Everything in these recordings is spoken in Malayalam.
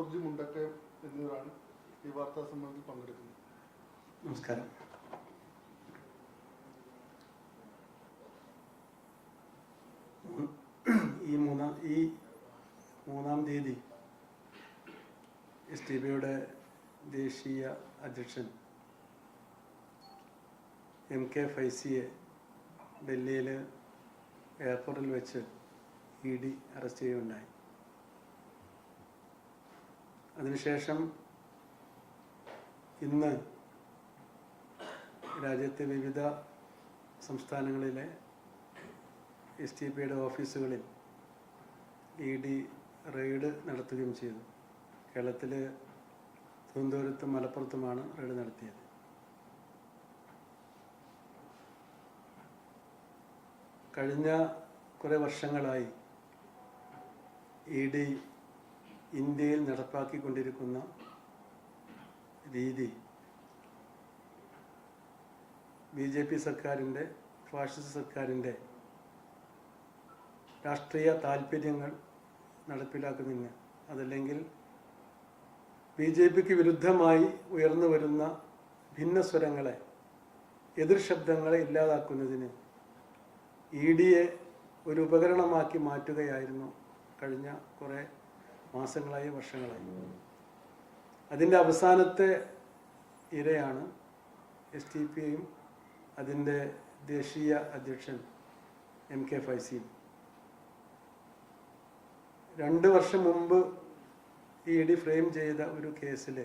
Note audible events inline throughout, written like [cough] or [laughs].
ജോർജ് മുണ്ടക്കയം എന്നിവരാണ് ഈ വാർത്താ സമ്മേളനത്തിൽ പങ്കെടുക്കുന്നത്. നമസ്കാരം. ഈ മൂന്നാം ഈ മൂന്നാം തീയതി എസ് ടി ദേശീയ അധ്യക്ഷൻ എം കെ ഫൈസിയെ ഡൽഹിയിൽ എയർപോർട്ടിൽ വെച്ച് ഇ ഡി അറസ്റ്റ് ചെയ്യുകയുണ്ടായി. അതിനുശേഷം ഇന്ന് രാജ്യത്തെ വിവിധ സംസ്ഥാനങ്ങളിലെ എസ് ടി പിയുടെ ഓഫീസുകളിൽ ഇ ഡി റെയ്ഡ് നടത്തുകയും ചെയ്തു. കേരളത്തിൽ തിരുവനന്തപുരത്തും മലപ്പുറത്തുമാണ് റെയ്ഡ് നടത്തിയത്. കഴിഞ്ഞ കുറേ വർഷങ്ങളായി ഇ ഡി ഇന്ത്യയിൽ നടപ്പാക്കിക്കൊണ്ടിരിക്കുന്ന രീതി ബി ജെ പി സർക്കാരിന്റെ ഫാഷിസ്റ്റ് സർക്കാരിന്റെ രാഷ്ട്രീയ താല്പര്യങ്ങൾ നടപ്പിലാക്കുന്നതിന് അതല്ലെങ്കിൽ ബി ജെ പിക്ക് വിരുദ്ധമായി ഉയർന്നു വരുന്ന ഭിന്നസ്വരങ്ങളെ എതിർ ശബ്ദങ്ങളെ ഇല്ലാതാക്കുന്നതിന് ഇ ഡിയെ ഒരു ഉപകരണമാക്കി മാറ്റുകയായിരുന്നു കഴിഞ്ഞ കുറേ മാസങ്ങളായി വർഷങ്ങളായി. അതിന്റെ അവസാനത്തെ ഇരയാണ് എസ് ടി പി പിയും അതിന്റെ ദേശീയ അധ്യക്ഷൻ എം കെ ഫൈസിയും രണ്ട് വർഷം മുമ്പ് ഇ ഡി ഫ്രെയിം ചെയ്ത ഒരു കേസിൽ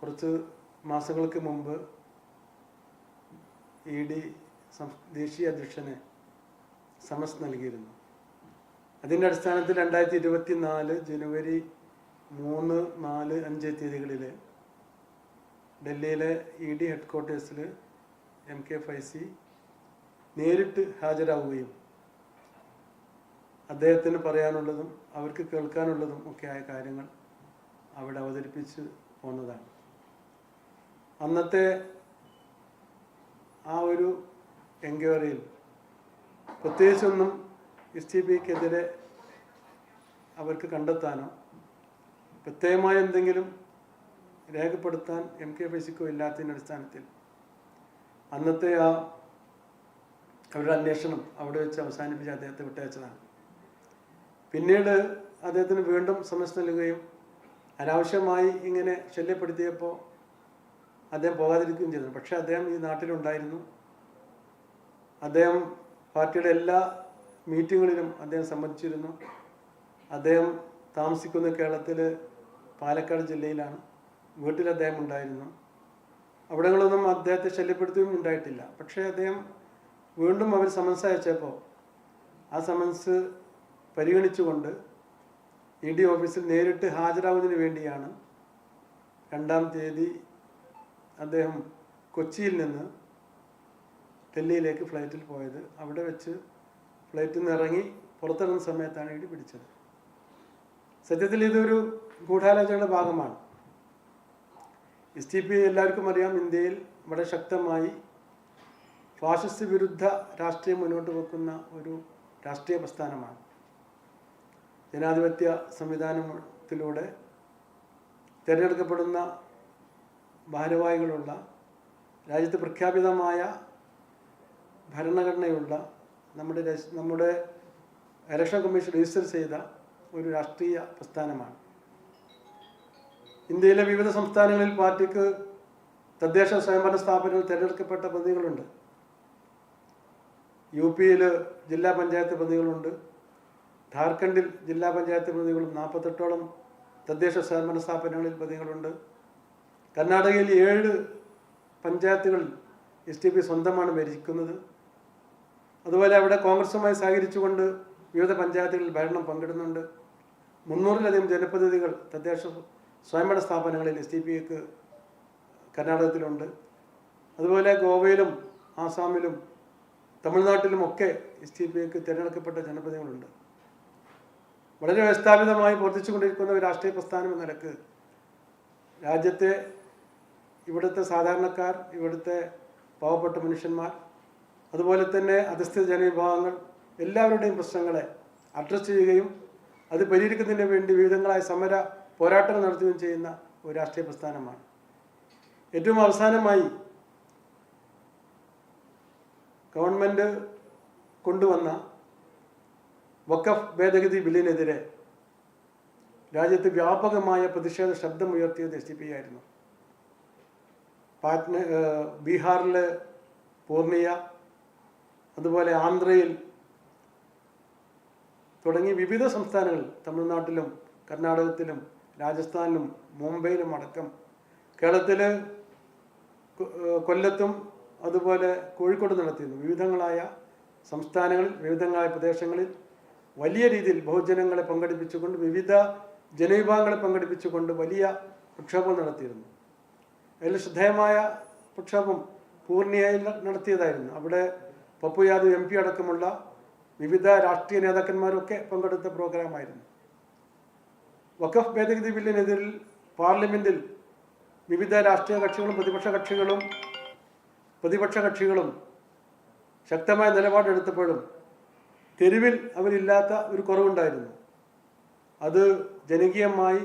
കുറച്ച് മാസങ്ങൾക്ക് മുമ്പ് ഇ ഡി ദേശീയ അധ്യക്ഷനെ സമസ് നൽകിയിരുന്നു. അതിന്റെ അടിസ്ഥാനത്തിൽ രണ്ടായിരത്തി ഇരുപത്തി നാല് ജനുവരി മൂന്ന് നാല് അഞ്ച് തീയതികളിൽ ഡൽഹിയിലെ E D head M K Faizi നേരിട്ട് ഹാജരാവുകയും അദ്ദേഹത്തിന് പറയാനുള്ളതും അവർക്ക് കേൾക്കാനുള്ളതും ഒക്കെയായ കാര്യങ്ങൾ അവിടെ അവതരിപ്പിച്ച് പോന്നതാണ്. അന്നത്തെ ആ ഒരു എൻക്വയറിയിൽ പ്രത്യേകിച്ചൊന്നും എസ് ടി പിക്കെതിരെ അവർക്ക് കണ്ടെത്താനോ പ്രത്യേകമായ എന്തെങ്കിലും രേഖപ്പെടുത്താൻ എം കെ ഫൈസിക്കോ ഇല്ലാത്തതിന്റെ അടിസ്ഥാനത്തിൽ അന്നത്തെ ആ അവരുടെ അന്വേഷണം അവിടെ വെച്ച് അവസാനിപ്പിച്ച് അദ്ദേഹത്തെ വിട്ടയച്ചതാണ്. പിന്നീട് അദ്ദേഹത്തിന് വീണ്ടും സമസ് നൽകുകയും അനാവശ്യമായി ഇങ്ങനെ ശല്യപ്പെടുത്തിയപ്പോൾ അദ്ദേഹം പോകാതിരിക്കുകയും ചെയ്തു. പക്ഷേ അദ്ദേഹം ഈ നാട്ടിലുണ്ടായിരുന്നു. അദ്ദേഹം പാർട്ടിയുടെ എല്ലാ മീറ്റിങ്ങുകളിലും അദ്ദേഹം സംബന്ധിച്ചിരുന്നു. അദ്ദേഹം താമസിക്കുന്ന കേരളത്തിൽ പാലക്കാട് ജില്ലയിലാണ്. വീട്ടിൽ അദ്ദേഹം ഉണ്ടായിരുന്നു. അവിടങ്ങളൊന്നും അദ്ദേഹത്തെ ശല്യപ്പെടുത്തുകയും ഉണ്ടായിട്ടില്ല. പക്ഷേ അദ്ദേഹം വീണ്ടും അവർ സമൻസ് അയച്ചപ്പോൾ ആ സമൻസ് പരിഗണിച്ചുകൊണ്ട് ഇ ഡി ഓഫീസിൽ നേരിട്ട് ഹാജരാകുന്നതിന് വേണ്ടിയാണ് രണ്ടാം തീയതി അദ്ദേഹം കൊച്ചിയിൽ നിന്ന് ഡൽഹിയിലേക്ക് ഫ്ലൈറ്റിൽ പോയത്. അവിടെ വെച്ച് ഫ്ലൈറ്റിൽ നിന്ന് ഇറങ്ങി പുറത്തിറങ്ങുന്ന സമയത്താണ് ഇടി പിടിച്ചത്. സത്യത്തിൽ ഇതൊരു ഗൂഢാലോചനയുടെ ഭാഗമാണ്. എസ് ടി പി എല്ലാവർക്കും അറിയാം ഇന്ത്യയിൽ വളരെ ശക്തമായി ഫാഷിസ്റ്റ് വിരുദ്ധ രാഷ്ട്രീയം മുന്നോട്ട് വെക്കുന്ന ഒരു രാഷ്ട്രീയ പ്രസ്ഥാനമാണ്. ജനാധിപത്യ സംവിധാനത്തിലൂടെ തിരഞ്ഞെടുക്കപ്പെടുന്ന ഭാരവാഹികളുള്ള രാജ്യത്ത് പ്രഖ്യാപിതമായ ഭരണഘടനയുള്ള നമ്മുടെ നമ്മുടെ ഇലക്ഷൻ കമ്മീഷൻ രജിസ്റ്റർ ചെയ്ത ഒരു രാഷ്ട്രീയ പ്രസ്ഥാനമാണ്. ഇന്ത്യയിലെ വിവിധ സംസ്ഥാനങ്ങളിൽ പാർട്ടിക്ക് തദ്ദേശ സ്വയംഭരണ സ്ഥാപനങ്ങളിൽ തിരഞ്ഞെടുക്കപ്പെട്ട പ്രതികളുണ്ട്. യു പിയിൽ ജില്ലാ പഞ്ചായത്ത് പ്രതികളുണ്ട്. ഝാർഖണ്ഡിൽ ജില്ലാ പഞ്ചായത്ത് പ്രതികളും നാൽപ്പത്തെട്ടോളം തദ്ദേശ സ്വയംഭരണ സ്ഥാപനങ്ങളിൽ പ്രതികളുണ്ട്. കർണാടകയിൽ ഏഴ് പഞ്ചായത്തുകളിൽ എസ് ടി പി സ്വന്തമാണ് ഭരിക്കുന്നത്. അതുപോലെ അവിടെ കോൺഗ്രസുമായി സഹകരിച്ചുകൊണ്ട് വിവിധ പഞ്ചായത്തുകളിൽ ഭരണം പങ്കിടുന്നുണ്ട്. മുന്നൂറിലധികം ജനപ്രതിനിധികൾ തദ്ദേശ സ്വയംഭരണ സ്ഥാപനങ്ങളിൽ എസ് ടി പിക്ക് കർണാടകത്തിലുണ്ട്. അതുപോലെ ഗോവയിലും ആസാമിലും തമിഴ്നാട്ടിലുമൊക്കെ എസ് ടി പിക്ക് തിരഞ്ഞെടുക്കപ്പെട്ട ജനപ്രതിനിധികളുണ്ട്. വളരെ വ്യവസ്ഥാപിതമായി പ്രവർത്തിച്ചുകൊണ്ടിരിക്കുന്ന ഒരു രാഷ്ട്രീയ പ്രസ്ഥാനം എന്ന നിലയ്ക്ക് രാജ്യത്തെ ഇവിടുത്തെ സാധാരണക്കാർ ഇവിടുത്തെ പാവപ്പെട്ട മനുഷ്യന്മാർ അതുപോലെ തന്നെ അധസ്ഥിത ജനവിഭാഗങ്ങൾ എല്ലാവരുടെയും പ്രശ്നങ്ങളെ അഡ്രസ്സ് ചെയ്യുകയും അത് പരിഹരിക്കുന്നതിന് വേണ്ടി വിവിധങ്ങളായ സമര പോരാട്ടങ്ങൾ നടത്തുകയും ചെയ്യുന്ന ഒരു രാഷ്ട്രീയ പ്രസ്ഥാനമാണ്. ഏറ്റവും അവസാനമായി ഗവൺമെന്റ് കൊണ്ടുവന്ന വഖഫ് ഭേദഗതി ബില്ലിനെതിരെ രാജ്യത്ത് വ്യാപകമായ പ്രതിഷേധ ശബ്ദം ഉയർത്തിയത് എസ് ഡി പി ആയിരുന്നു. പാറ്റ്ന ബീഹാറിലെ പൂർണിയ അതുപോലെ ആന്ധ്രയിൽ തുടങ്ങി വിവിധ സംസ്ഥാനങ്ങളിൽ തമിഴ്നാട്ടിലും കർണാടകത്തിലും രാജസ്ഥാനിലും മുംബൈയിലും അടക്കം കേരളത്തിൽ കൊല്ലത്തും അതുപോലെ കോഴിക്കോട് നടത്തിയിരുന്നു. വിവിധങ്ങളായ സംസ്ഥാനങ്ങളിൽ വിവിധങ്ങളായ പ്രദേശങ്ങളിൽ വലിയ രീതിയിൽ ബഹുജനങ്ങളെ പങ്കെടുപ്പിച്ചുകൊണ്ട് വിവിധ ജനവിഭാഗങ്ങളെ പങ്കെടുപ്പിച്ചുകൊണ്ട് വലിയ പ്രക്ഷോഭം നടത്തിയിരുന്നു. അതിൽ ശ്രദ്ധേയമായ പ്രക്ഷോഭം പൂർണിയയിൽ നടത്തിയതായിരുന്നു. അവിടെ പപ്പു യാദവ് എം പി അടക്കമുള്ള വിവിധ രാഷ്ട്രീയ നേതാക്കന്മാരൊക്കെ പങ്കെടുത്ത പ്രോഗ്രാമായിരുന്നു. വഖഫ് ഭേദഗതി ബില്ലിനെതിരിൽ പാർലമെന്റിൽ വിവിധ രാഷ്ട്രീയ കക്ഷികളും പ്രതിപക്ഷ കക്ഷികളും പ്രതിപക്ഷ കക്ഷികളും ശക്തമായ നിലപാടെടുത്തപ്പോഴും തെരുവിൽ അവരില്ലാത്ത ഒരു കുറവുണ്ടായിരുന്നു. അത് ജനകീയമായി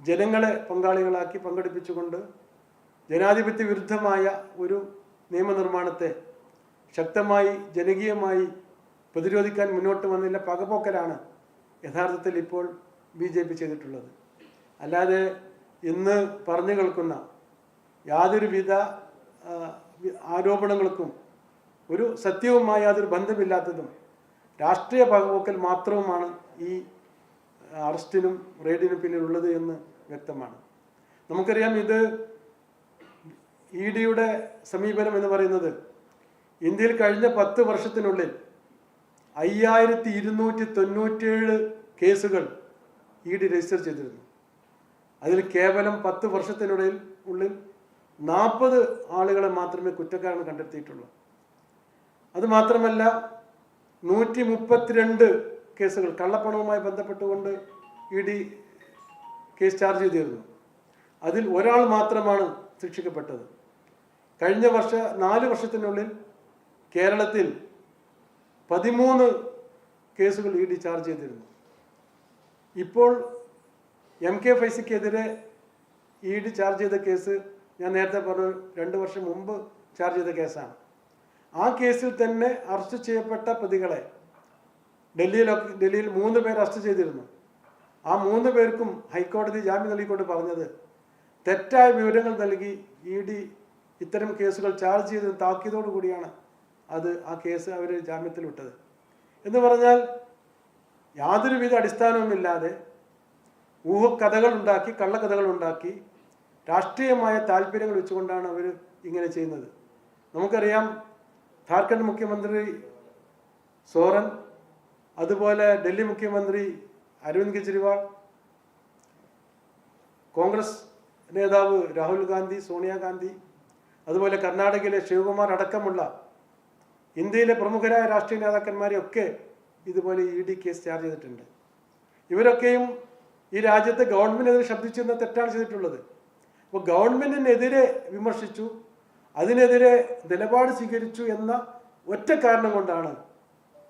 ജനങ്ങളെ പങ്കാളികളാക്കി പങ്കെടുപ്പിച്ചുകൊണ്ട് ജനാധിപത്യ വിരുദ്ധമായ ഒരു നിയമനിർമ്മാണത്തെ ശക്തമായി ജനകീയമായി പ്രതിരോധിക്കാൻ മുന്നോട്ട് വന്നതിന്റെ പകപോക്കലാണ് യഥാർത്ഥത്തിൽ ഇപ്പോൾ ബി ജെ പി ചെയ്തിട്ടുള്ളത്. അല്ലാതെ ഇന്ന് പറഞ്ഞു കേൾക്കുന്ന യാതൊരുവിധ ആരോപണങ്ങൾക്കും ഒരു സത്യവുമായി യാതൊരു ബന്ധമില്ലാത്തതും രാഷ്ട്രീയ പകപോക്കൽ മാത്രവുമാണ് ഈ അറസ്റ്റിനും റെയ്ഡിനും പിന്നിലുള്ളത് എന്ന് വ്യക്തമാണ്. നമുക്കറിയാം ഇത് ഇ ഡിയുടെ സമീപനം എന്ന് പറയുന്നത് ഇന്ത്യയിൽ കഴിഞ്ഞ പത്ത് വർഷത്തിനുള്ളിൽ അയ്യായിരത്തി ഇരുന്നൂറ്റി തൊണ്ണൂറ്റേഴ് കേസുകൾ ഇ ഡി രജിസ്റ്റർ ചെയ്തിരുന്നു. അതിൽ കേവലം പത്ത് വർഷത്തിനുള്ളിൽ ഉള്ളിൽ നാൽപ്പത് ആളുകളെ മാത്രമേ കുറ്റക്കാരൻ കണ്ടെത്തിയിട്ടുള്ളൂ. അതുമാത്രമല്ല നൂറ്റി മുപ്പത്തിരണ്ട് കേസുകൾ കള്ളപ്പണവുമായി ബന്ധപ്പെട്ടുകൊണ്ട് ഇ ഡി കേസ് ചാർജ് ചെയ്തിരുന്നു. അതിൽ ഒരാൾ മാത്രമാണ് ശിക്ഷിക്കപ്പെട്ടത്. കഴിഞ്ഞ വർഷ നാല് വർഷത്തിനുള്ളിൽ കേരളത്തിൽ പതിമൂന്ന് കേസുകൾ ഇ ഡി ചാർജ് ചെയ്തിരുന്നു. ഇപ്പോൾ എം കെ ഫൈസിക്കെതിരെ ഇ ഡി ചാർജ് ചെയ്ത കേസ് ഞാൻ നേരത്തെ പറഞ്ഞു രണ്ട് വർഷം മുമ്പ് ചാർജ് ചെയ്ത കേസാണ്. ആ കേസിൽ തന്നെ അറസ്റ്റ് ചെയ്യപ്പെട്ട പ്രതികളെ ഡൽഹിയിലൊക്കെ ഡൽഹിയിൽ മൂന്ന് പേർ അറസ്റ്റ് ചെയ്തിരുന്നു. ആ മൂന്ന് പേർക്കും ഹൈക്കോടതി ജാമ്യം നൽകിക്കൊണ്ട് പറഞ്ഞത് തെറ്റായ വിവരങ്ങൾ നൽകി ഇ ഡി ഇത്തരം കേസുകൾ ചാർജ് ചെയ്ത് താക്കിയതോടു കൂടിയാണ് അത് ആ കേസ് അവർ ജാമ്യത്തിൽ വിട്ടത്. എന്ന് പറഞ്ഞാൽ യാതൊരുവിധ അടിസ്ഥാനവുമില്ലാതെ ഊഹക്കഥകൾ ഉണ്ടാക്കി കള്ളക്കഥകൾ ഉണ്ടാക്കി രാഷ്ട്രീയമായ താല്പര്യങ്ങൾ വെച്ചുകൊണ്ടാണ് അവർ ഇങ്ങനെ ചെയ്യുന്നത്. നമുക്കറിയാം ഝാർഖണ്ഡ് മുഖ്യമന്ത്രി സോറൻ അതുപോലെ ഡൽഹി മുഖ്യമന്ത്രി അരവിന്ദ് കെജ്രിവാൾ കോൺഗ്രസ് നേതാവ് രാഹുൽ ഗാന്ധി സോണിയാഗാന്ധി അതുപോലെ കർണാടകയിലെ ശിവകുമാർ അടക്കമുള്ള ഇന്ത്യയിലെ പ്രമുഖരായ രാഷ്ട്രീയ നേതാക്കന്മാരെയൊക്കെ ഇതുപോലെ ഇ ഡി കേസ് ചാർജ് ചെയ്തിട്ടുണ്ട്. ഇവരൊക്കെയും ഈ രാജ്യത്തെ ഗവൺമെന്റിനെതിരെ ശബ്ദിച്ചിരുന്ന തെറ്റാണ് ചെയ്തിട്ടുള്ളത്. അപ്പോൾ ഗവൺമെന്റിനെതിരെ വിമർശിച്ചു അതിനെതിരെ നിലപാട് സ്വീകരിച്ചു എന്ന ഒറ്റ കാരണം കൊണ്ടാണ്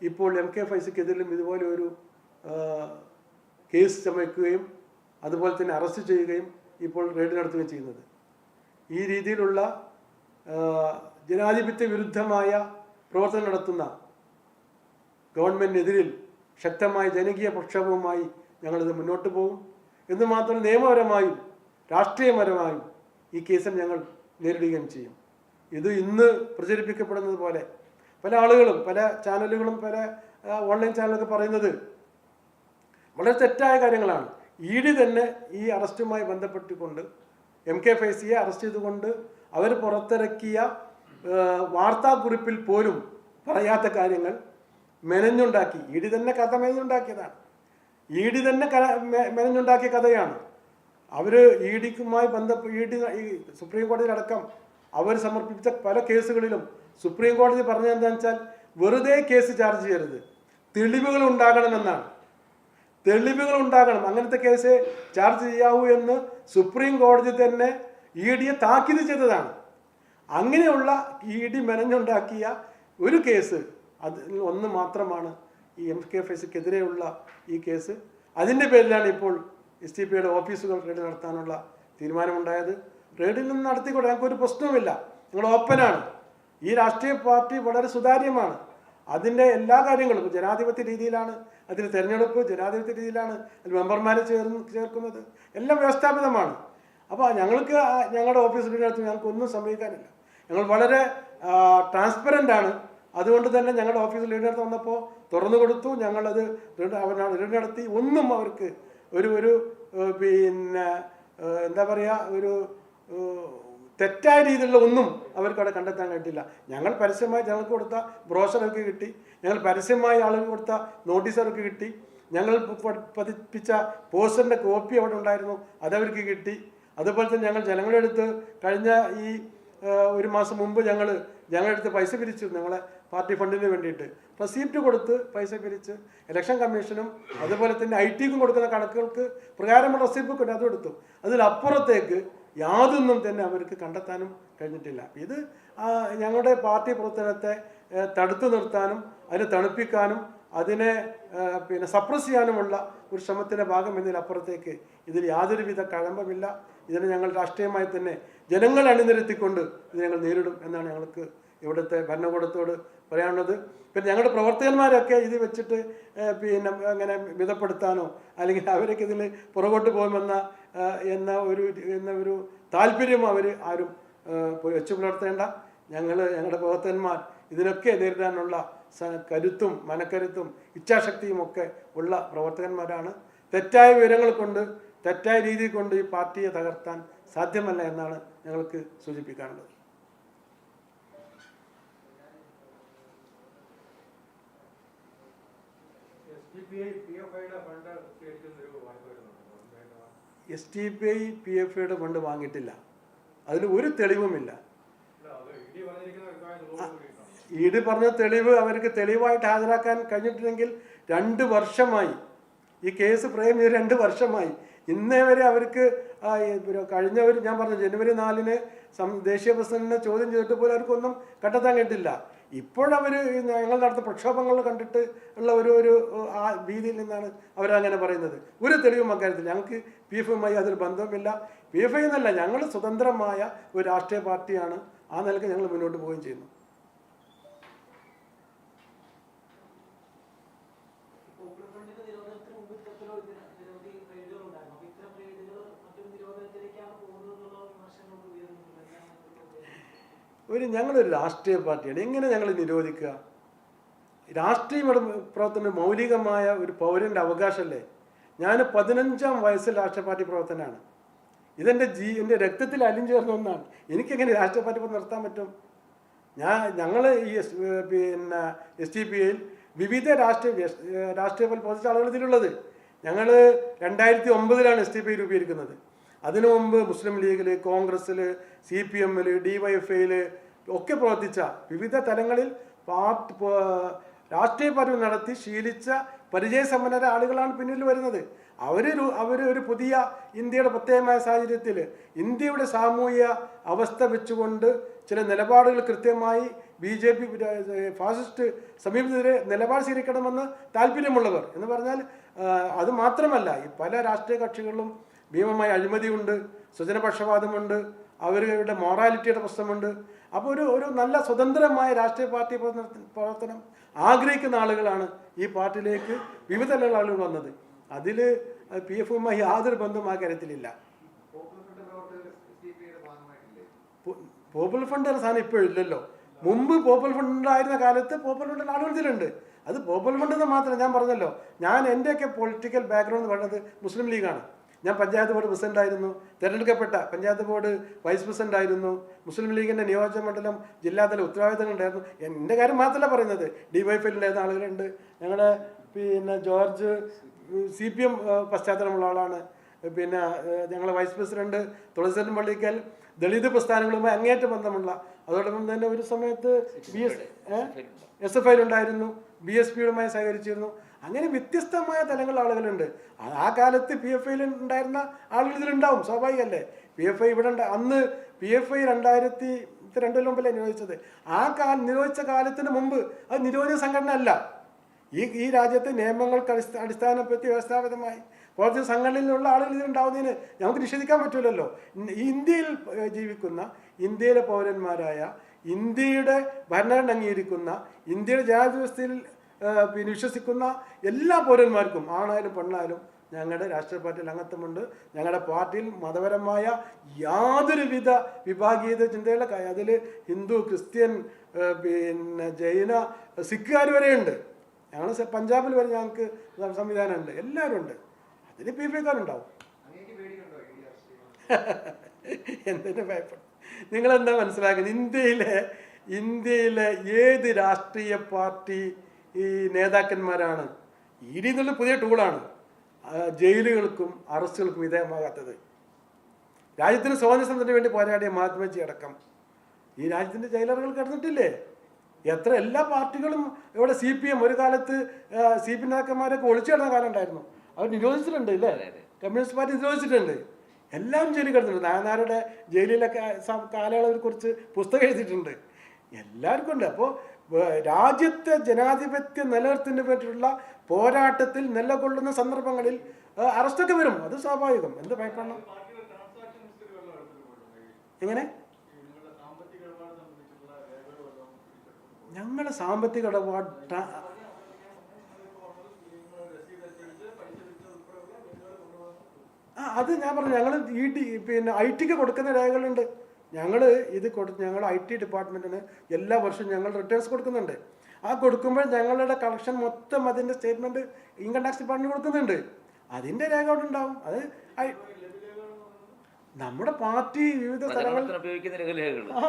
ഇപ്പോൾ എം കെ ഫൈസിക്കെതിരിലും ഇതുപോലെ ഒരു കേസ് ചമയ്ക്കുകയും അതുപോലെ തന്നെ അറസ്റ്റ് ചെയ്യുകയും ഇപ്പോൾ റെയ്ഡ് നടത്തുകയും ചെയ്യുന്നത് ഈ രീതിയിലുള്ള ജനാധിപത്യ വിരുദ്ധമായ പ്രവർത്തനം നടത്തുന്ന ഗവൺമെന്റിനെതിരിൽ ശക്തമായ ജനകീയ പ്രക്ഷോഭവുമായി ഞങ്ങളിത് മുന്നോട്ട് പോകും. എന്ന് മാത്രമല്ല നിയമപരമായും രാഷ്ട്രീയപരമായും ഈ കേസിൽ ഞങ്ങൾ നേരിടുകയും ചെയ്യും. ഇത് ഇന്ന് പ്രചരിപ്പിക്കപ്പെടുന്നത് പോലെ പല ആളുകളും പല ചാനലുകളും പല ഓൺലൈൻ ചാനലൊക്കെ പറയുന്നത് വളരെ തെറ്റായ കാര്യങ്ങളാണ്. ഇ ഡി തന്നെ ഈ അറസ്റ്റുമായി ബന്ധപ്പെട്ടുകൊണ്ട് എം കെ ഫൈസിയെ അറസ്റ്റ് ചെയ്തുകൊണ്ട് അവർ പുറത്തിറക്കിയ വാർത്താക്കുറിപ്പിൽ പോലും പറയാത്ത കാര്യങ്ങൾ മെനഞ്ഞുണ്ടാക്കി. ഡി തന്നെ കഥ മെനഞ്ഞുണ്ടാക്കിയതാണ്. ഡി തന്നെ കഥ മെനഞ്ഞുണ്ടാക്കിയ കഥയാണ്. അവർ ഇ ഡിക്കുമായി ബന്ധപ്പെട്ട് ഇ ഡി സുപ്രീം കോടതിയിലടക്കം അവർ സമർപ്പിച്ച പല കേസുകളിലും സുപ്രീം കോടതി പറഞ്ഞത് എന്താണെന്ന് വെച്ചാൽ വെറുതെ കേസ് ചാർജ് ചെയ്യരുത്. തെളിവുകൾ ഉണ്ടാകണമെന്നാണ്. തെളിവുകൾ ഉണ്ടാകണം. അങ്ങനത്തെ കേസ് ചാർജ് ചെയ്യാവൂ എന്ന് സുപ്രീം കോടതി തന്നെ ഇ ഡിയെ താക്കീത് ചെയ്തതാണ്. അങ്ങനെയുള്ള ഇ ഡി മെനഞ്ഞുണ്ടാക്കിയ ഒരു കേസ് അതിൽ ഒന്ന് മാത്രമാണ് ഈ എം കെ ഫൈസിക്കെതിരെയുള്ള ഈ കേസ്. അതിന്റെ പേരിലാണ് ഇപ്പോൾ എസ് ടി പിയുടെ ഓഫീസുകൾ റെയ്ഡ് നടത്താനുള്ള തീരുമാനമുണ്ടായത്. റെയ്ഡിൽ നിന്ന് നടത്തിക്കൂടെ ഞങ്ങൾക്കൊരു പ്രശ്നവുമില്ല. ഞങ്ങൾ ഓപ്പനാണ്. ഈ രാഷ്ട്രീയ പാർട്ടി വളരെ സുതാര്യമാണ്. അതിന്റെ എല്ലാ കാര്യങ്ങളും ജനാധിപത്യ രീതിയിലാണ് അതിന് തിരഞ്ഞെടുപ്പ് ജനാധിപത്യ രീതിയിലാണ് അതിൽ മെമ്പർമാരെ ചേർന്ന് ചേർക്കുന്നത് എല്ലാം വ്യവസ്ഥാപിതമാണ്. അപ്പോൾ ഞങ്ങൾക്ക് ഞങ്ങളുടെ ഓഫീസിന്റെ അടുത്ത് ഞങ്ങൾക്ക് ഒന്നും സംഭവിക്കാനില്ല ഞങ്ങൾ വളരെ ട്രാൻസ്പെറന്റ് ആണ്. അതുകൊണ്ട് തന്നെ ഞങ്ങളുടെ ഓഫീസിൽ ലീഡർ വന്നപ്പോൾ തുറന്നു കൊടുത്തു. ഞങ്ങളത് റീഡ് നടത്തി. ഒന്നും അവർക്ക് ഒരു ഒരു പിന്നെ എന്താ പറയുക ഒരു തെറ്റായ രീതിയിലുള്ള ഒന്നും അവർക്ക് അവിടെ കണ്ടെത്താൻ കഴിഞ്ഞില്ല ഞങ്ങൾ പരസ്യമായി ഞങ്ങൾക്ക് കൊടുത്ത ബ്രോഷറൊക്കെ കിട്ടി. ഞങ്ങൾ പരസ്യമായി ആളുകൾ കൊടുത്ത നോട്ടീസ് അവർക്ക് കിട്ടി. ഞങ്ങൾ പതിപ്പിച്ച പോസ്റ്ററിന്റെ കോപ്പി അവിടെ ഉണ്ടായിരുന്നു. അതവർക്ക് കിട്ടി. അതുപോലെ തന്നെ ഞങ്ങൾ ജനങ്ങളുടെ അടുത്ത് കഴിഞ്ഞ ഈ ഒരു മാസം മുമ്പ് ഞങ്ങൾ ഞങ്ങളുടെ അടുത്ത് പൈസ പിരിച്ചു ഞങ്ങളെ പാർട്ടി ഫണ്ടിന് വേണ്ടിയിട്ട്. റെസീപ്റ്റ് കൊടുത്ത് പൈസ പിരിച്ച് ഇലക്ഷൻ കമ്മീഷനും അതുപോലെ തന്നെ ഐ ടിക്കും കൊടുക്കുന്ന കണക്കുകൾക്ക് പ്രകാരമുള്ള റെസീപ്റ്റ് കൊണ്ട് അതും എടുത്തു അതിലപ്പുറത്തേക്ക് യാതൊന്നും തന്നെ അവർക്ക് കണ്ടെത്താനും കഴിഞ്ഞിട്ടില്ല. ഇത് ഞങ്ങളുടെ പാർട്ടി പ്രവർത്തനത്തെ തടുത്തു നിർത്താനും അതിനെ തണുപ്പിക്കാനും അതിനെ പിന്നെ സപ്രസ് ചെയ്യാനുമുള്ള ഒരു ശ്രമത്തിന്റെ ഭാഗം എന്നതിലപ്പുറത്തേക്ക് ഇതിൽ യാതൊരുവിധ കഴമ്പമില്ല. ഇതിനെ ഞങ്ങൾ രാഷ്ട്രീയമായി തന്നെ ജനങ്ങൾ അണിനിരത്തിക്കൊണ്ട് ഇത് ഞങ്ങൾ നേരിടും എന്നാണ് ഞങ്ങൾക്ക് ഇവിടുത്തെ ഭരണകൂടത്തോട് പറയാനുള്ളത്. പിന്നെ ഞങ്ങളുടെ പ്രവർത്തകന്മാരൊക്കെ ഇത് വെച്ചിട്ട് പിന്നെ അങ്ങനെ മിതപ്പെടുത്താനോ അല്ലെങ്കിൽ അവരൊക്കെ ഇതിൽ പുറകോട്ട് പോകുമെന്ന എന്ന ഒരു എന്ന ഒരു താല്പര്യം അവർ ആരും വെച്ചു പുലർത്തേണ്ട. ഞങ്ങൾ ഞങ്ങളുടെ പ്രവർത്തകന്മാർ ഇതിനൊക്കെ നേരിടാനുള്ള കരുത്തും മനക്കരുത്തും ഇച്ഛാശക്തിയും ഒക്കെ ഉള്ള പ്രവർത്തകന്മാരാണ്. തെറ്റായ വിവരങ്ങൾ കൊണ്ട് തെറ്റായ രീതിയിൽ കൊണ്ട് ഈ പാർട്ടിയെ തകർത്താൻ സാധ്യമല്ല എന്നാണ് ഞങ്ങൾക്ക് സൂചിപ്പിക്കാനുള്ളത്. S T P I P F ഐയുടെ ഫണ്ട് വാങ്ങിയിട്ടില്ല. അതിന് ഒരു തെളിവുമില്ല. ഇ ഡി പറഞ്ഞ തെളിവ് അവർക്ക് തെളിവായിട്ട് ഹാജരാക്കാൻ കഴിഞ്ഞിട്ടില്ലെങ്കിൽ രണ്ട് വർഷമായി. ഈ കേസ് പ്രേമിയ ചെയ്ത് രണ്ട് വർഷമായി. ഇന്നേ വരെ അവർക്ക് കഴിഞ്ഞ ഒരു ഞാൻ പറഞ്ഞു ജനുവരി നാലിന് ദേശീയ പ്രസിഡന്റിനെ ചോദ്യം ചെയ്തിട്ട് പോലും അവർക്കൊന്നും കണ്ടെത്താൻ കിട്ടില്ല ഇപ്പോഴവർ ഞങ്ങൾ നടത്ത പ്രക്ഷോഭങ്ങൾ കണ്ടിട്ട് ഉള്ള ഒരു ഒരു ആ ഭീതിയിൽ നിന്നാണ് അവരങ്ങനെ പറയുന്നത്. ഒരു തെളിവും അക്കാര്യത്തിൽ ഞങ്ങൾക്ക് പി എഫ് എമ്മായി അതിൽ ബന്ധമില്ല പി എഫ് ഐ എന്നല്ല ഞങ്ങൾ സ്വതന്ത്രമായ ഒരു രാഷ്ട്രീയ പാർട്ടിയാണ്. ആ നിലയ്ക്ക് ഞങ്ങൾ മുന്നോട്ട് പോവുകയും ചെയ്യുന്നു. ഒരു ഞങ്ങളൊരു രാഷ്ട്രീയ പാർട്ടിയാണ്. എങ്ങനെ ഞങ്ങൾ നിരോധിക്കുക? രാഷ്ട്രീയ പ്രവർത്തനം മൗലികമായ ഒരു പൗരന്റെ അവകാശമല്ലേ ഞാൻ പതിനഞ്ചാം വയസ്സിൽ രാഷ്ട്രീയ പാർട്ടി പ്രവർത്തനമാണ് ഇതെന്റെ ജീ എന്റെ രക്തത്തിൽ അലിഞ്ചേർന്ന ഒന്നാണ്. എനിക്കെങ്ങനെ രാഷ്ട്രീയ പാർട്ടി നടത്താൻ പറ്റും? ഞാൻ ഞങ്ങൾ ഈ എസ് പിന്നെ എസ് ടി പി ഐയിൽ വിവിധ രാഷ്ട്രീയ രാഷ്ട്രീയ പ്രവർത്തിച്ച ആളുകൾ ഇതിലുള്ളത് ഞങ്ങൾ രണ്ടായിരത്തി ഒമ്പതിലാണ് എസ് ടി പി രൂപീകരിക്കുന്നത്. അതിനു മുമ്പ് മുസ്ലിം ലീഗിൽ കോൺഗ്രസ്സിൽ സി പി എമ്മിൽ ഡി വൈ എഫ് ഐയിൽ ഒക്കെ പ്രവർത്തിച്ച വിവിധ തലങ്ങളിൽ പാർട്ടി രാഷ്ട്രീയ പാർട്ടി നടത്തി ശീലിച്ച പരിചയസമ്പന്നര ആളുകളാണ് പിന്നിൽ വരുന്നത്. അവർ അവർ ഒരു പുതിയ ഇന്ത്യയുടെ പ്രത്യേകമായ സാഹചര്യത്തിൽ ഇന്ത്യയുടെ സാമൂഹിക അവസ്ഥ വെച്ചുകൊണ്ട് ചില നിലപാടുകൾ കൃത്യമായി ബി ജെ പി ഫാസിസ്റ്റ് സമീപത്തിനെതിരെ നിലപാട് സ്വീകരിക്കണമെന്ന് താല്പര്യമുള്ളവർ എന്ന് പറഞ്ഞാൽ അത് മാത്രമല്ല ഈ പല രാഷ്ട്രീയ കക്ഷികളിലും ഭീമമായ അഴിമതിയുണ്ട് സ്വജനപക്ഷപാതമുണ്ട് അവരുടെ മോറാലിറ്റിയുടെ പ്രശ്നമുണ്ട് അപ്പോൾ ഒരു ഒരു നല്ല സ്വതന്ത്രമായ രാഷ്ട്രീയ പാർട്ടി പ്രവർത്തന- ആഗ്രഹിക്കുന്ന ആളുകളാണ് ഈ പാർട്ടിയിലേക്ക് വിവിധ ആളുകൾ വന്നത്. അതിൽ പി എഫുമായി യാതൊരു ബന്ധവും ആ കാര്യത്തിലില്ല. പോപ്പുലർ എന്ന സാധനം ഇപ്പോഴില്ലല്ലോ മുമ്പ് പോപ്പുലർ ഫണ്ട് ഉണ്ടായിരുന്ന കാലത്ത് പോപ്പുലർ ഫണ്ടിൽ ആളുകൾ ഇതിലുണ്ട് അത് പോപ്പുലർ ഫണ്ട് എന്ന് മാത്രം ഞാൻ പറഞ്ഞല്ലോ. ഞാൻ എന്റെയൊക്കെ പൊളിറ്റിക്കൽ ബാക്ക്ഗ്രൗണ്ട് എന്ന് പറയുന്നത് മുസ്ലിം ലീഗാണ്. ഞാൻ പഞ്ചായത്ത് ബോർഡ് പ്രസിഡന്റ് ആയിരുന്നു. തിരഞ്ഞെടുക്കപ്പെട്ട പഞ്ചായത്ത് ബോർഡ് വൈസ് പ്രസിഡന്റ് ആയിരുന്നു. മുസ്ലിം ലീഗിന്റെ നിയോജക മണ്ഡലം ജില്ലാതല ഉത്തരവാദിത്തങ്ങൾ ഉണ്ടായിരുന്നു. എന്റെ കാര്യം മാത്രമല്ല പറയുന്നത്. ഡിവൈഫൈലുണ്ടായിരുന്ന ആളുകളുണ്ട്. ഞങ്ങളുടെ പിന്നെ ജോർജ് സി പി എം പശ്ചാത്തലമുള്ള ആളാണ്. പിന്നെ ഞങ്ങളെ വൈസ് പ്രസിഡന്റ് തുളസീധരൻ പള്ളിക്കൽ ദളിത് പ്രസ്ഥാനങ്ങളുമായി അങ്ങേറ്റ ബന്ധമുള്ള. അതോടൊപ്പം തന്നെ ഒരു സമയത്ത് ബി എസ് എസ് എഫ് ഐയിലുണ്ടായിരുന്നു. ബി എസ് പിയുമായി സഹകരിച്ചിരുന്നു. അങ്ങനെ വ്യത്യസ്തമായ തലങ്ങളിൽ ആളുകളുണ്ട്. ആ- കാലത്ത് പി എഫ് ഐയിൽ ഉണ്ടായിരുന്ന ആളുകൾ ഇതിലുണ്ടാവും സ്വാഭാവികമല്ലേ? പി എഫ് ഐ ഇവിടെ അന്ന് പി എഫ് ഐ രണ്ടായിരത്തി രണ്ടു കൊല്ലം മുമ്പല്ലേ നിരോധിച്ചത്? ആ കാല നിരോധിച്ച കാലത്തിന് മുമ്പ് അത് നിരോധിത സംഘടന അല്ല. ഈ ഈ രാജ്യത്തെ നിയമങ്ങൾക്ക് അടിസ്ഥ അടിസ്ഥാനപ്പെടുത്തി വ്യവസ്ഥാപിതമായി കോടതി സംഘടനയിലുള്ള ആളുകൾ ഇതിലുണ്ടാവുന്നതിന് നമുക്ക് നിഷേധിക്കാൻ പറ്റില്ലല്ലോ ഇന്ത്യയിൽ ജീവിക്കുന്ന ഇന്ത്യയിലെ പൗരന്മാരായ ഇന്ത്യയുടെ ഭരണഘടന അംഗീകരിക്കുന്ന ഇന്ത്യയുടെ ജനാധിപത്യ വ്യവസ്ഥയിൽ ഏഹ്, പിന്നെ വിശ്വസിക്കുന്ന എല്ലാ പൗരന്മാർക്കും ആണായാലും പെണ്ണായാലും ഞങ്ങളുടെ രാഷ്ട്രീയ പാർട്ടിയിൽ അംഗത്വമുണ്ട് ഞങ്ങളുടെ പാർട്ടിയിൽ മതപരമായ യാതൊരുവിധ വിഭാഗീയത ചിന്തയുള്ള അതിൽ ഹിന്ദു ക്രിസ്ത്യൻ പിന്നെ ജൈന സിഖുകാർ വരെയുണ്ട്. ഞങ്ങൾ പഞ്ചാബിൽ വരെ ഞങ്ങൾക്ക് സംവിധാനമുണ്ട് എല്ലാവരും ഉണ്ട്. അതിൽ പി പി കാരുണ്ടാവും. [laughs] എന്തിനു ഭയപ്പെടും നിങ്ങളെന്താ മനസ്സിലാക്കുന്നത്? ഇന്ത്യയിലെ ഇന്ത്യയിലെ ഏത് രാഷ്ട്രീയ പാർട്ടി ഈ നേതാക്കന്മാരാണ്. ഇ ഡി എന്നുള്ള പുതിയ ടൂളാണ് ജയിലുകൾക്കും അറസ്റ്റുകൾക്കും വിധേയമാകാത്തത്. രാജ്യത്തിന് സ്വാതന്ത്ര്യത്തിന് വേണ്ടി പോരാടിയ മഹാത്മജി അടക്കം. ഈ രാജ്യത്തിന്റെ ജയിലറുകൾ കിടന്നിട്ടില്ലേ? എത്ര എല്ലാ പാർട്ടികളും ഇവിടെ സി പി എം ഒരു കാലത്ത് സി പി നേതാക്കന്മാരൊക്കെ ഒളിച്ചു കിടന്ന കാലം ഉണ്ടായിരുന്നു. അവർ നിരോധിച്ചിട്ടുണ്ട് ഇല്ലേ? കമ്മ്യൂണിസ്റ്റ് പാർട്ടി നിരോധിച്ചിട്ടുണ്ട്. എല്ലാം ജയിലിൽ കിടന്നിട്ടുണ്ട്. നായനാരുടെ ജയിലിലൊക്കെ കാലയളവിനെ കുറിച്ച് പുസ്തകം എഴുതിയിട്ടുണ്ട്. എല്ലാവർക്കും ഉണ്ട്. അപ്പോൾ രാജ്യത്തെ ജനാധിപത്യ നിലനിർത്തുന്നതിന് വേണ്ടിയിട്ടുള്ള പോരാട്ടത്തിൽ നിലകൊള്ളുന്ന സന്ദർഭങ്ങളിൽ അറസ്റ്റൊക്കെ വരും അത് സ്വാഭാവികം എന്ത് ഭയപ്പെടണം? എങ്ങനെ? ഞങ്ങളുടെ സാമ്പത്തിക ഇടപാട് ആ അത് ഞാൻ പറഞ്ഞു ഞങ്ങൾ ഈ പിന്നെ ഐ ടിക്ക് കൊടുക്കുന്ന രേഖകളുണ്ട് ഞങ്ങൾ ഇത് കൊടു ഞങ്ങൾ ഐ ടി ഡിപ്പാർട്ട്മെന്റിന് എല്ലാ വർഷവും ഞങ്ങൾ റിട്ടേൺസ് കൊടുക്കുന്നുണ്ട്. ആ കൊടുക്കുമ്പോൾ ഞങ്ങളുടെ കളക്ഷൻ മൊത്തം അതിന്റെ സ്റ്റേറ്റ്മെന്റ് ഇൻകം ടാക്സ് ഡിപ്പാർട്ട്മെന്റ് കൊടുക്കുന്നുണ്ട്. അതിന്റെ രേഖ അവിടെ ഉണ്ടാവും. അത് നമ്മുടെ പാർട്ടി വിവിധ സ്ഥലങ്ങളിൽ രേഖകൾ ആ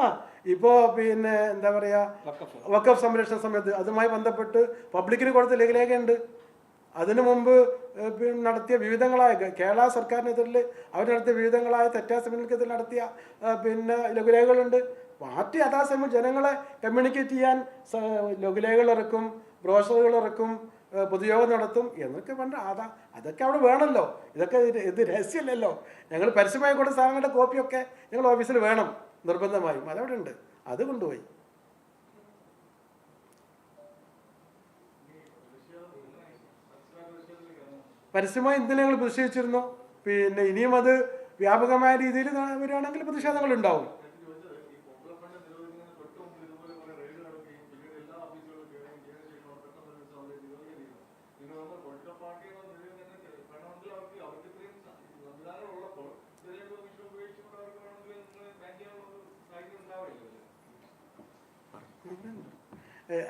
ഇപ്പോ പിന്നെ എന്താ പറയാ? വക്കഫ് സംരക്ഷണ സമയത്ത് അതുമായി ബന്ധപ്പെട്ട് പബ്ലിക്കിന് കൊടുത്ത ലഘുലേഖയുണ്ട്. അതിനു മുമ്പ് നടത്തിയ വിവിധങ്ങളായ കേരള സർക്കാരിനെതിരിൽ അവർ നടത്തിയ വിവിധങ്ങളായ തെറ്റാ നടത്തിയ പിന്നെ ലഘുലേഖകളുണ്ട്. പാർട്ടി അതാസമയം ജനങ്ങളെ കമ്മ്യൂണിക്കേറ്റ് ചെയ്യാൻ ലഘുലേഖകൾ ഇറക്കും ബ്രോഷറുകൾ ഇറക്കും പൊതുയോഗം നടത്തും എന്നൊക്കെ പണ്ട് അതാ അതൊക്കെ അവിടെ വേണമല്ലോ ഇതൊക്കെ ഇത് ഇത് രഹസ്യമല്ലല്ലോ. ഞങ്ങൾ പരസ്യമായി കൊടുത്ത സാധനങ്ങളുടെ കോപ്പിയൊക്കെ ഞങ്ങൾ ഓഫീസിൽ വേണം നിർബന്ധമായും. അതവിടെ ഉണ്ട് അത് കൊണ്ടുപോയി പരസ്യമായി എന്തിനു ഞങ്ങൾ പ്രതിഷേധിച്ചിരുന്നു പിന്നെ ഇനിയും അത് വ്യാപകമായ രീതിയിൽ വരികയാണെങ്കിൽ പ്രതിഷേധങ്ങൾ ഉണ്ടാവും ഈ പോപ്പുലർ ഫണ്ട് നിരോധിക്കുന്നതിന് തൊട്ട് മുമ്പ് ഇതുപോലെ കുറെ റെയ്ഡ് നടക്കുകയും പിന്നീട് എല്ലാ ഓഫീസുകളും കയറുകയും ചെയ്തതിനു ശേഷമാണ് പെട്ടെന്ന് ഒരു ദിവസം അവരെ നിരോധിക്കാൻ ചെയ്യുന്നത്. നിങ്ങൾ നമ്മൾ പൊളിറ്റിക്കൽ പാർട്ടികൾ നിരോധിക്കുന്നത് വേണമെങ്കിൽ അവർക്ക് അവർക്ക് ഇത്രയും സ- സംവിധാനം ഉള്ളപ്പോൾ ഇതിലേക്ക് ഇന്നലെ ഞങ്ങൾ പ്രതിഷേധിച്ചിരുന്നു. പിന്നെ ഇനിയും അത് വ്യാപകമായ രീതിയിൽ വരികയാണെങ്കിൽ പ്രതിഷേധങ്ങൾ ഉണ്ടാവും.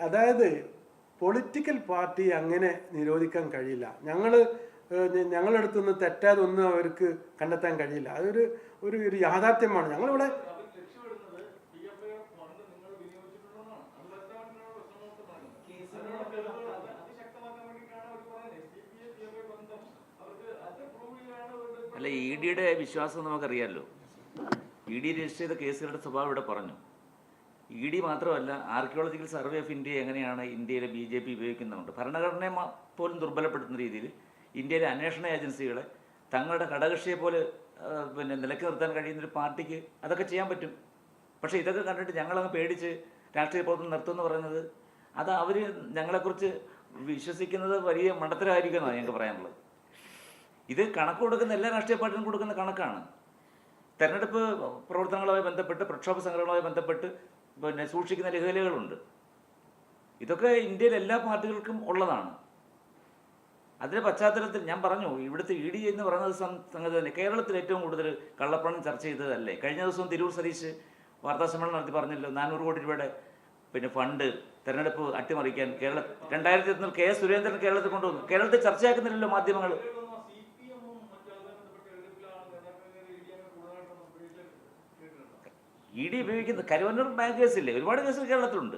അതായത് പൊളിറ്റിക്കൽ പാർട്ടി അങ്ങനെ നിരോധിക്കാൻ കഴിയില്ല. ഞങ്ങൾ ഞങ്ങളടുത്ത് നിന്ന് തെറ്റാതൊന്നും അവർക്ക് കണ്ടെത്താൻ കഴിയില്ല. അതൊരു ഒരു ഒരു യാഥാർത്ഥ്യമാണ്. ഞങ്ങളിവിടെ അല്ല ഇ ഡിയുടെ വിശ്വാസം നമുക്കറിയാമല്ലോ ഇ ഡി രജിസ്റ്റർ ചെയ്ത കേസുകളുടെ സ്വഭാവം ഇവിടെ പറഞ്ഞു. ഇ ഡി മാത്രമല്ല ആർക്കിയോളജിക്കൽ സർവേ ഓഫ് ഇന്ത്യ എങ്ങനെയാണ് ഇന്ത്യയിലെ ബി ജെ പി ഉപയോഗിക്കുന്നുണ്ട് ഭരണഘടനയെ പോലും ദുർബലപ്പെടുത്തുന്ന രീതിയിൽ ഇന്ത്യയിലെ അന്വേഷണ ഏജൻസികളെ തങ്ങളുടെ ഘടകക്ഷിയെ പോലെ പിന്നെ നിലയ്ക്ക് നിർത്താൻ കഴിയുന്ന ഒരു പാർട്ടിക്ക് അതൊക്കെ ചെയ്യാൻ പറ്റും. പക്ഷേ ഇതൊക്കെ കണ്ടിട്ട് ഞങ്ങളങ്ങ് പേടിച്ച് രാഷ്ട്രീയ പ്രവർത്തനം നിർത്തുമെന്ന് പറയുന്നത് അത് അവർ ഞങ്ങളെക്കുറിച്ച് വിശ്വസിക്കുന്നത് വലിയ മണ്ടത്തരമായിരിക്കും എന്നാണ് ഞങ്ങൾക്ക് പറയാനുള്ളത്. ഇത് കണക്ക് കൊടുക്കുന്ന എല്ലാ രാഷ്ട്രീയ പാർട്ടികളും കൊടുക്കുന്ന കണക്കാണ്. തെരഞ്ഞെടുപ്പ് പ്രവർത്തനങ്ങളുമായി ബന്ധപ്പെട്ട് പ്രക്ഷോഭ സംഘടനകളുമായി ബന്ധപ്പെട്ട് പിന്നെ സൂക്ഷിക്കുന്ന ലഹലകളുണ്ട് ഇതൊക്കെ ഇന്ത്യയിലെ എല്ലാ പാർട്ടികൾക്കും ഉള്ളതാണ്. അതിന്റെ പശ്ചാത്തലത്തിൽ ഞാൻ പറഞ്ഞു ഇവിടുത്തെ ഇ ഡി എന്ന് പറയുന്നത് സംഗതി തന്നെ. കേരളത്തിൽ ഏറ്റവും കൂടുതൽ കള്ളപ്പണം ചർച്ച ചെയ്തതല്ലേ? കഴിഞ്ഞ ദിവസം തിരൂർ സതീഷ് വാർത്താ സമ്മേളനം നടത്തി പറഞ്ഞല്ലോ നാനൂറ് കോടി രൂപയുടെ പിന്നെ ഫണ്ട് തെരഞ്ഞെടുപ്പ് അട്ടിമറിക്കാൻ കേരള രണ്ടായിരത്തി ഇരുന്നൂറ് കെ എസ് സുരേന്ദ്രൻ കേരളത്തിൽ കൊണ്ടുവന്നു. കേരളത്തിൽ ചർച്ചയാക്കുന്നില്ലല്ലോ മാധ്യമങ്ങൾ. ഇ ഡി ഉപയോഗിക്കുന്ന കരുവന്നൂർ ബാങ്ക് കേസില്ലേ? ഒരുപാട് കേസുകൾ കേരളത്തിലുണ്ട്.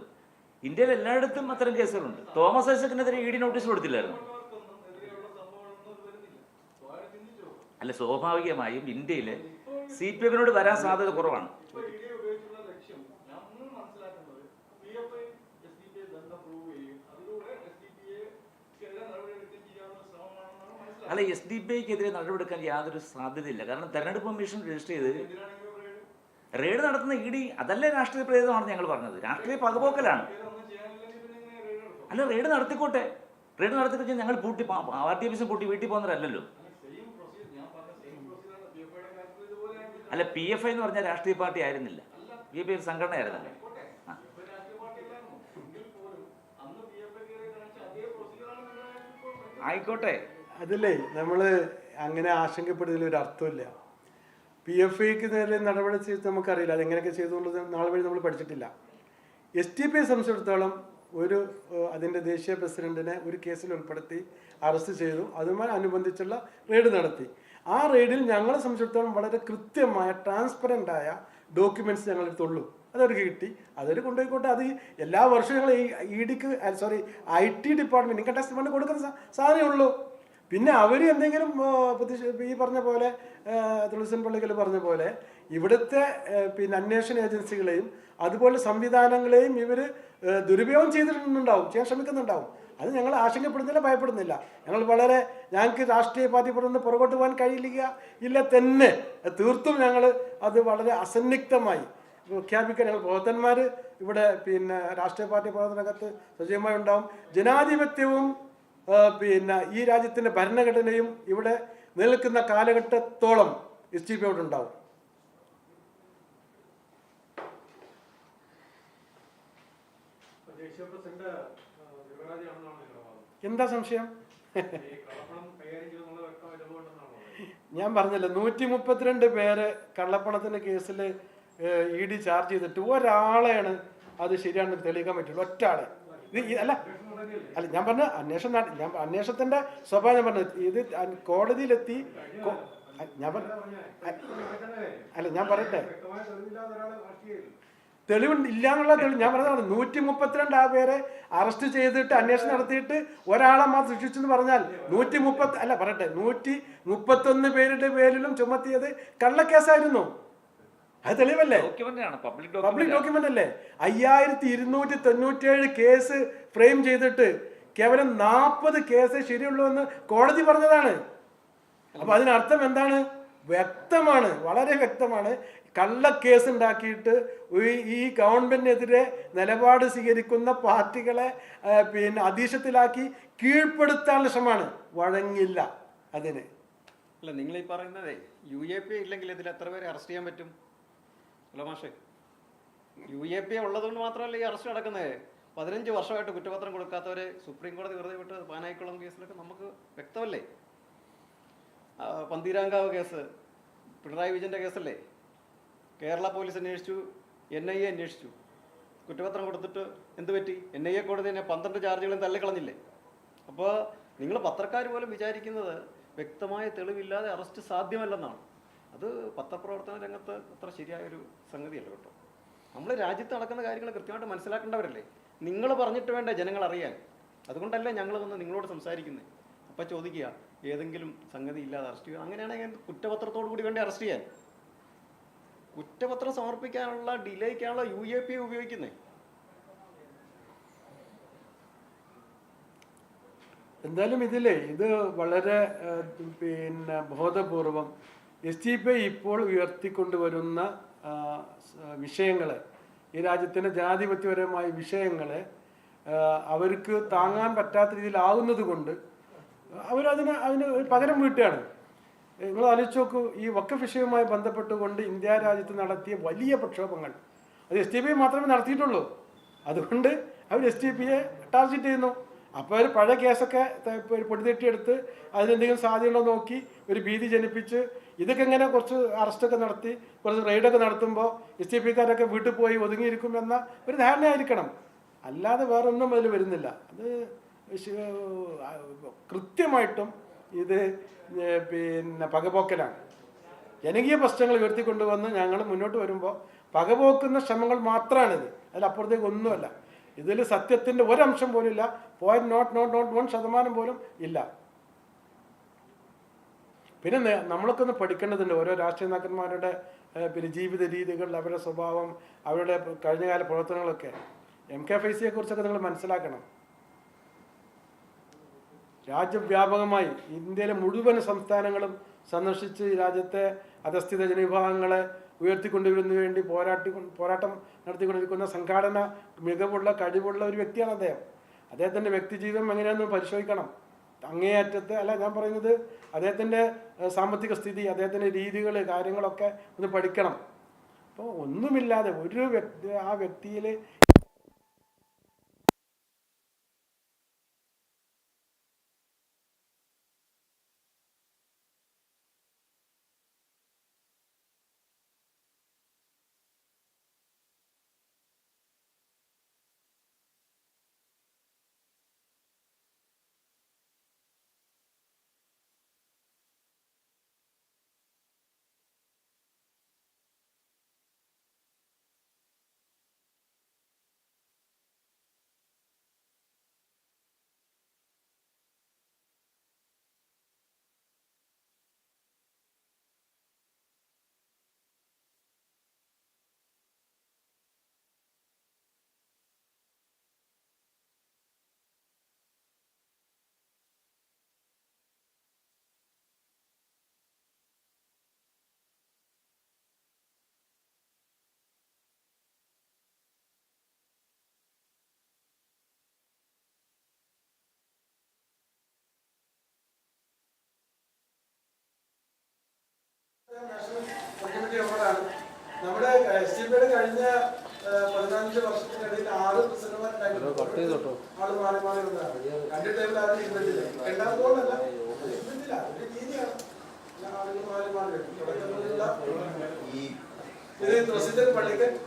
ഇന്ത്യയിൽ എല്ലായിടത്തും അത്തരം കേസുകളുണ്ട്. തോമസ് ഐസക്കിനെതിരെ ഇ ഡി നോട്ടീസ് കൊടുത്തില്ലായിരുന്നു. അല്ല സ്വാഭാവികമായും ഇന്ത്യയിൽ സി പി എമ്മിനോട് വരാൻ സാധ്യത കുറവാണ്. അല്ല എസ് ഡി പി ഐക്കെതിരെ നടപടിയെടുക്കാൻ യാതൊരു സാധ്യതയില്ല. കാരണം തെരഞ്ഞെടുപ്പ് കമ്മീഷൻ രജിസ്റ്റർ ചെയ്ത് റെയ്ഡ് നടത്തുന്ന ഇ ഡി അതല്ലേ രാഷ്ട്രീയ പ്രേരിതമാണെന്ന് ഞങ്ങൾ പറഞ്ഞത്. രാഷ്ട്രീയ പകപോക്കലാണ്. അല്ല റെയ്ഡ് നടത്തിക്കോട്ടെ. റെയ്ഡ് നടത്തിക്കഴിഞ്ഞാൽ ഞങ്ങൾ പൂട്ടി ആർ ടി ഓഫീസും പൂട്ടി വീട്ടിൽ പോകുന്നവരല്ലല്ലോ സെയിം പ്രൊസീജിയർ ഞാൻ പറഞ്ഞ സെയിം പ്രൊസീജിയർ പി എഫ് ഐയുടെ കാര്യത്തിൽ ഇതുപോലെ അല്ല പി എഫ് ഐ എന്ന് പറഞ്ഞാൽ രാഷ്ട്രീയ പാർട്ടി ആയിരുന്നില്ല. പി എഫ് ഐ ഒരു സംഘടനയായിരുന്നല്ലോ. ആയിക്കോട്ടെ. അതല്ലേ നമ്മൾ അങ്ങനെ ആശങ്കപ്പെടുന്നതിൽ ഒരു അർത്ഥമില്ല. പി എഫ് ഐക്ക് നേരെ നടപടി ചെയ്ത് നമുക്കറിയില്ല. അതെങ്ങനെയൊക്കെ ചെയ്തുള്ളത് നാളെ വഴി നമ്മൾ പഠിച്ചിട്ടില്ല. എസ് ടി പിയെ സംബന്ധിച്ചിടത്തോളം ഒരു അതിന്റെ ദേശീയ പ്രസിഡന്റിനെ ഒരു കേസിൽ ഉൾപ്പെടുത്തി അറസ്റ്റ് ചെയ്തു. അതുമായി അനുബന്ധിച്ചുള്ള റെയ്ഡ് നടത്തി. ആ റെയ്ഡിൽ ഞങ്ങളെ സംബന്ധിച്ചിടത്തോളം വളരെ കൃത്യമായ ട്രാൻസ്പെറന്റ് ആയ ഡോക്യുമെന്റ്സ് ഞങ്ങളെടുത്തുള്ളൂ അതവർക്ക് കിട്ടി. അതൊരു കൊണ്ടുപോയിക്കോട്ടെ. അത് എല്ലാ വർഷവും ഞങ്ങൾ ഇ ഡിക്ക് sorry I T department income tax department കൊടുക്കുന്ന സാധനമേ ഉള്ളൂ. പിന്നെ അവർ എന്തെങ്കിലും ഈ പറഞ്ഞ പോലെ തുളസൻ പള്ളിക്കൽ പറഞ്ഞ പോലെ ഇവിടുത്തെ പിന്നെ അന്വേഷണ ഏജൻസികളെയും അതുപോലെ സംവിധാനങ്ങളെയും ഇവർ ദുരുപയോഗം ചെയ്തിട്ടുണ്ടാവും ചെയ്യാൻ ശ്രമിക്കുന്നുണ്ടാവും. അത് ഞങ്ങൾ ആശങ്കപ്പെടുന്നില്ല ഭയപ്പെടുന്നില്ല. ഞങ്ങൾ വളരെ ഞങ്ങൾക്ക് രാഷ്ട്രീയ പാർട്ടി പുറത്തുനിന്ന് പുറകോട്ട് പോകാൻ കഴിയില്ല ഇല്ല തന്നെ. തീർത്തും ഞങ്ങൾ അത് വളരെ അസന്നിഗ്ധമായി. പ്രഖ്യാപിക്കാൻ ഞങ്ങൾ പ്രവർത്തന്മാർ ഇവിടെ പിന്നെ രാഷ്ട്രീയ പാർട്ടി പ്രവർത്തനകത്ത് സജീവമായി ഉണ്ടാവും. ജനാധിപത്യവും പിന്നെ ഈ രാജ്യത്തിന്റെ ഭരണഘടനയും ഇവിടെ നിലനിൽക്കുന്ന കാലഘട്ടത്തോളം എസ് ടി പി അവിടെ ഉണ്ടാവും ദേശീയ പ്രസിഡന്റ് യുവരാജാണെന്നാണ് നിങ്ങളുടെ വാദം എന്താ സംശയം? ഞാൻ പറഞ്ഞല്ലോ നൂറ്റി മുപ്പത്തിരണ്ട് പേര് കള്ളപ്പണത്തിന്റെ കേസിൽ ഇ ഡി ചാർജ് ചെയ്തിട്ട് ഒരാളെയാണ് അത് ശരിയാണെന്ന് തെളിയിക്കാൻ പറ്റുള്ളൂ. ഒറ്റ ആളെ ഇത് അല്ല അല്ല ഞാൻ പറഞ്ഞ അന്വേഷണം ഞാൻ അന്വേഷണത്തിന്റെ സ്വഭാവം ഞാൻ പറഞ്ഞത്. ഇത് കോടതിയിലെത്തി ഞാൻ അല്ല ഞാൻ പറയട്ടെ. തെളിവ് ഇല്ല എന്നുള്ള തെളിവ്. ഞാൻ പറഞ്ഞതാണ് നൂറ്റി മുപ്പത്തിരണ്ട് ആ പേരെ അറസ്റ്റ് ചെയ്തിട്ട് അന്വേഷണം നടത്തിയിട്ട് ഒരാളെ മാത്രം ശിക്ഷിച്ചെന്ന് പറഞ്ഞാൽ നൂറ്റി മുപ്പത്തി അല്ല പറയട്ടെ നൂറ്റി മുപ്പത്തൊന്ന് പേരുടെ പേരിലും ചുമത്തിയത് കള്ളക്കേസായിരുന്നു. അത് തെളിവല്ലേ? പബ്ലിക് ഡോക്യുമെന്റ് അല്ലേ അയ്യായിരത്തി ഇരുന്നൂറ്റി തൊണ്ണൂറ്റേഴ് കേസ് ഫ്രെയിം ചെയ്തിട്ട് കേവലം നാൽപ്പത് കേസ് ശരിയുള്ളൂ എന്ന് കോടതി പറഞ്ഞതാണ്. അപ്പൊ അതിനർത്ഥം എന്താണ്? വ്യക്തമാണ് വളരെ വ്യക്തമാണ്. കള്ളക്കേസ് ഉണ്ടാക്കിയിട്ട് ഈ- ഗവൺമെന്റിനെതിരെ നിലപാട് സ്വീകരിക്കുന്ന പാർട്ടികളെ പിന്നെ അധീശത്തിലാക്കി കീഴ്പ്പെടുത്താനുള്ള ശ്രമമാണ്. വഴങ്ങില്ല അതിന്. അല്ല നിങ്ങൾ ഈ പറയുന്നത് യു എ പി ഇല്ലെങ്കിൽ ഇതിൽ എത്ര പേരെ അറസ്റ്റ് ചെയ്യാൻ പറ്റും? അല്ല മാഷേ യു എ പി ഉള്ളതുകൊണ്ട് മാത്രമല്ല ഈ അറസ്റ്റ് നടക്കുന്നത് പതിനഞ്ച് വർഷമായിട്ട് കുറ്റപത്രം കൊടുക്കാത്തവരെ സുപ്രീം കോടതി വെറുതെ വിട്ട് പാനായിക്കുളം കേസിലൊക്കെ നമുക്ക് വ്യക്തമല്ലേ? പന്തീരാങ്കാവ് കേസ് പിണറായി വിജയന്റെ കേസല്ലേ? കേരള പോലീസ് അന്വേഷിച്ചു എൻ ഐ എ അന്വേഷിച്ചു. കുറ്റപത്രം കൊടുത്തിട്ട് എന്ത് പറ്റി? എൻ ഐ എ കോടതി തന്നെ പന്ത്രണ്ട് ചാർജുകളും തള്ളിക്കളഞ്ഞില്ലേ? അപ്പോൾ നിങ്ങൾ പത്രക്കാർ പോലും വിചാരിക്കുന്നത് വ്യക്തമായ തെളിവില്ലാതെ അറസ്റ്റ് സാധ്യമല്ലെന്നാണ്. അത് പത്രപ്രവർത്തന രംഗത്ത് അത്ര ശരിയായൊരു സംഗതിയല്ല കേട്ടോ. നമ്മൾ രാജ്യത്ത് നടക്കുന്ന കാര്യങ്ങൾ കൃത്യമായിട്ട് മനസ്സിലാക്കേണ്ടവരല്ലേ? നിങ്ങൾ പറഞ്ഞിട്ട് വേണ്ട ജനങ്ങൾ അറിയാൻ? അതുകൊണ്ടല്ലേ ഞങ്ങൾ വന്ന് നിങ്ങളോട് സംസാരിക്കുന്നത് അപ്പം ചോദിക്കുക ഏതെങ്കിലും സംഗതി ഇല്ലാതെ അറസ്റ്റ് ചെയ്യുക അങ്ങനെയാണെങ്കിൽ കുറ്റപത്രത്തോടു കൂടി വേണ്ടി അറസ്റ്റ് ചെയ്യാൻ? കുറ്റപത്രം സമർപ്പിക്കാനുള്ള ഡിലേക്കാണല്ലോ യു എ പി ഉപയോഗിക്കുന്നത് എന്തായാലും ഇതിലേ ഇത് വളരെ പിന്നെ ബോധപൂർവം എസ് ടി പി ഇപ്പോൾ ഉയർത്തിക്കൊണ്ടുവരുന്ന വിഷയങ്ങളെ ഈ രാജ്യത്തിന്റെ ജനാധിപത്യപരമായ വിഷയങ്ങളെ അവർക്ക് താങ്ങാൻ പറ്റാത്ത രീതിയിലാവുന്നത് കൊണ്ട് അവരതിന് അതിന് പകരം വീട്ടുകയാണ്. നിങ്ങൾ ആലോചിച്ച് നോക്കൂ ഈ വക്കഫ് വിഷയവുമായി ബന്ധപ്പെട്ടുകൊണ്ട് ഇന്ത്യ രാജ്യത്ത് നടത്തിയ വലിയ പ്രക്ഷോഭങ്ങൾ. അത് എസ് ടി പി മാത്രമേ നടത്തിയിട്ടുള്ളൂ. അതുകൊണ്ട് അവർ എസ് ടി പിയെ ടാർഗറ്റ് ചെയ്യുന്നു. അപ്പോൾ അവർ പഴയ കേസൊക്കെ പൊടിതെട്ടിയെടുത്ത് അതിനെന്തെങ്കിലും സാധ്യതയുണ്ടോ നോക്കി ഒരു ഭീതി ജനിപ്പിച്ച് ഇതൊക്കെ ഇങ്ങനെ കുറച്ച് അറസ്റ്റൊക്കെ നടത്തി കുറച്ച് റെയ്ഡൊക്കെ നടത്തുമ്പോൾ എസ് ടി പിക്കാരൊക്കെ വീട്ടിൽ പോയി ഒതുങ്ങിയിരിക്കുമെന്ന ഒരു ധാരണയായിരിക്കണം. അല്ലാതെ വേറൊന്നും അതിൽ വരുന്നില്ല. അത് കൃത്യമായിട്ടും ഇത് പിന്നെ പകപോക്കലാണ്. ജനകീയ പ്രശ്നങ്ങൾ ഉയർത്തിക്കൊണ്ടുവന്ന് ഞങ്ങൾ മുന്നോട്ട് വരുമ്പോൾ പകപോക്കുന്ന ശ്രമങ്ങൾ മാത്രമാണിത് അതിലപ്പുറത്തേക്ക് ഒന്നുമല്ല. ഇതിൽ സത്യത്തിന്റെ ഒരംശം പോലും ഇല്ല. Point nought nought nought one ശതമാനം പോലും ഇല്ല. പിന്നെ നമ്മളൊക്കെ ഒന്ന് പഠിക്കേണ്ടതുണ്ട്. ഓരോ രാഷ്ട്രീയ നേതാക്കന്മാരുടെ പിന്നെ ജീവിത രീതികൾ അവരുടെ സ്വഭാവം അവരുടെ കഴിഞ്ഞകാല പ്രവർത്തനങ്ങളൊക്കെ. എം കെ ഫൈസിയെ കുറിച്ചൊക്കെ നിങ്ങൾ മനസ്സിലാക്കണം. രാജ്യവ്യാപകമായി ഇന്ത്യയിലെ മുഴുവൻ സംസ്ഥാനങ്ങളും സന്ദർശിച്ച് രാജ്യത്തെ അധസ്ഥിത ജനവിഭാഗങ്ങളെ ഉയർത്തിക്കൊണ്ടുവരുന്നതിന് വേണ്ടി പോരാട്ടി പോരാട്ടം നടത്തിക്കൊണ്ടിരിക്കുന്ന സംഘാടന മികവുള്ള കഴിവുള്ള ഒരു വ്യക്തിയാണ് അദ്ദേഹം. അദ്ദേഹത്തിന്റെ വ്യക്തിജീവിതം എങ്ങനെയാണെന്ന് പരിശോധിക്കണം. അങ്ങേയറ്റത്തെ അല്ല ഞാൻ പറയുന്നത് അദ്ദേഹത്തിന്റെ സാമ്പത്തിക സ്ഥിതി അദ്ദേഹത്തിന്റെ രീതികൾ കാര്യങ്ങളൊക്കെ ഒന്ന് പഠിക്കണം. അപ്പോൾ ഒന്നുമില്ലാതെ ഒരു വ്യക്തി ആ വ്യക്തിയിൽ കമ്മിറ്റി മെമ്പറാണ് നമ്മുടെ എസ് ടി പിയുടെ കഴിഞ്ഞ പതിനഞ്ച് വർഷത്തിനിടയിൽ ആറ് പ്രസിഡന്റുമാരുണ്ടായിരുന്നു ആൾ മാറി മാറി വന്നതാണ്. രണ്ട് ടൈമിൽ ആരും ഇരുന്നിട്ടില്ല. രണ്ടാമതോടല്ല ഇരുന്നിട്ടില്ല. ഒരു രീതിയാണ്. എല്ലാ ആളുകളും മാറി മാറി വരും. തുടക്കത്തിലുള്ള ഇത് പ്രസിഡന്റ് പള്ളിക്കൽ